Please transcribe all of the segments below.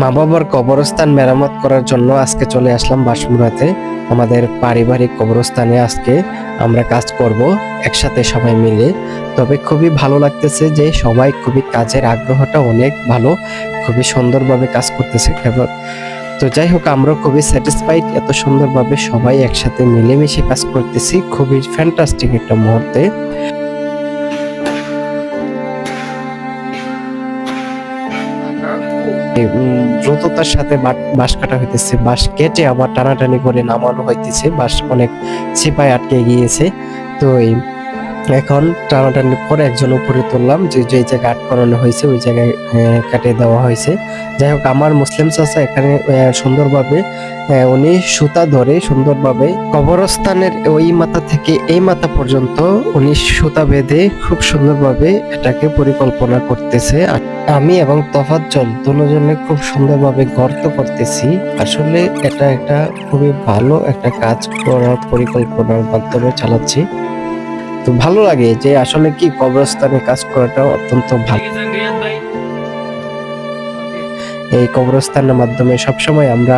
মা বাবার কবরস্থান মেরামত করার জন্য আজকে চলে আসলাম বাসমুরাতে আমাদের পারিবারিক কবরস্থানে আজকে আমরা কাজ করব একসাথে সবাই মিলে। তবে খুবই ভালো লাগতেছে যে সবাই খুবই কাজের আগ্রহটা অনেক ভালো, খুবই সুন্দরভাবে কাজ করতেছে। কেবল তো যাই হোক, আমরা খুবই স্যাটিসফাইড এত সুন্দরভাবে সবাই একসাথে মিলেমিশে কাজ করতেছি। খুবই ফ্যান্টাস্টিক একটা মুহূর্তে। দ্রুততার সাথে বাঁশ কাটা হইতেছে। বাঁশ কেটে আবার টানাটানি করে নামানো হইতেছে। বাঁশ অনেক চিপায় আটকে গিয়েছে। তো এই, এখন টানাটানি পরে একজন উপরে তুললাম যে যে জায়গায় আটকানো হয়েছে, ওই জায়গায় কাটিয়ে দেওয়া হয়েছে। যাই হোক, আমার মুসলিম চাচা এখানে সুন্দরভাবে উনি সুতা ধরে সুন্দরভাবে কবরস্থানের ওই মাথা থেকে এই মাথা পর্যন্ত উনি সুতা বেঁধে খুব সুন্দরভাবে এটাকে পরিকল্পনা করতেছে। আর আমি এবং তফাজ্জল দুজনে খুব সুন্দরভাবে গর্ত করতেছি। আসলে এটা একটা খুবই ভালো একটা কাজ করার পরিকল্পনার মাধ্যমে চালাচ্ছি। তো ভালো লাগে যে আসলে কি কবরস্থানে কাজ করাটা অত্যন্ত ভালো। এই কবরস্থানের মাধ্যমে সবসময় আমরা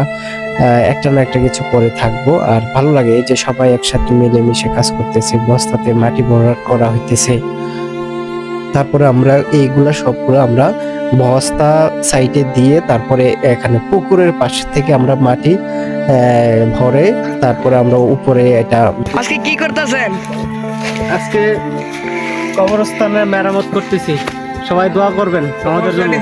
একটা না একটা কিছু করে থাকব। আর ভালো লাগে যে সবাই একসাথে মিলেমিশে কাজ করতেছে, বস্তাতে মাটি ভরা করা হইতেছে। তারপরে আমরা এইগুলা সবগুলো আমরা বস্তা সাইডে দিয়ে তারপরে এখানে পুকুরের পাশ থেকে আমরা মাটি ভরে তারপরে আমরা উপরে এটা আজকে কি করতেছেন? আজকে কবরস্থানের মেরামত করতেছি। সবাই দোয়া করবেন আমাদের জন্য।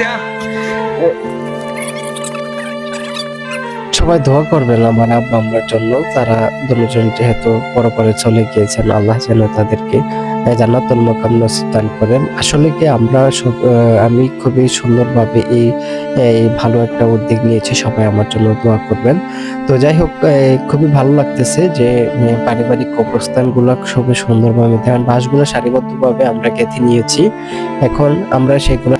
সবাই দোয়া করবেন আমার আব্বা আমার জন্য। তারা দুজন যেহেতু পরপরে চলে গিয়েছেন আল্লাহ যেন তাদেরকে জান্নাতুল মোকাম করেন। আসলে কি আমরা আমি খুবই সুন্দরভাবে এই ভালো একটা উদ্যোগ নিয়েছি। সবাই আমার জন্য দোয়া করবেন। তো যাই হোক খুবই ভালো লাগতেছে যে পারিবারিক কবরস্থানগুলো খুবই সুন্দরভাবে দেখেন বাসগুলো সারিবদ্ধভাবে আমরা গেঁথে নিয়েছি। এখন আমরা সেগুলো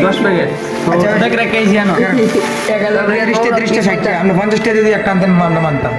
দশ প্যাকেট কেজি আনো ত্রিশটা ত্রিশটা ষাটটা আমরা পঞ্চাশটা যদি একটা আনতেন মানতাম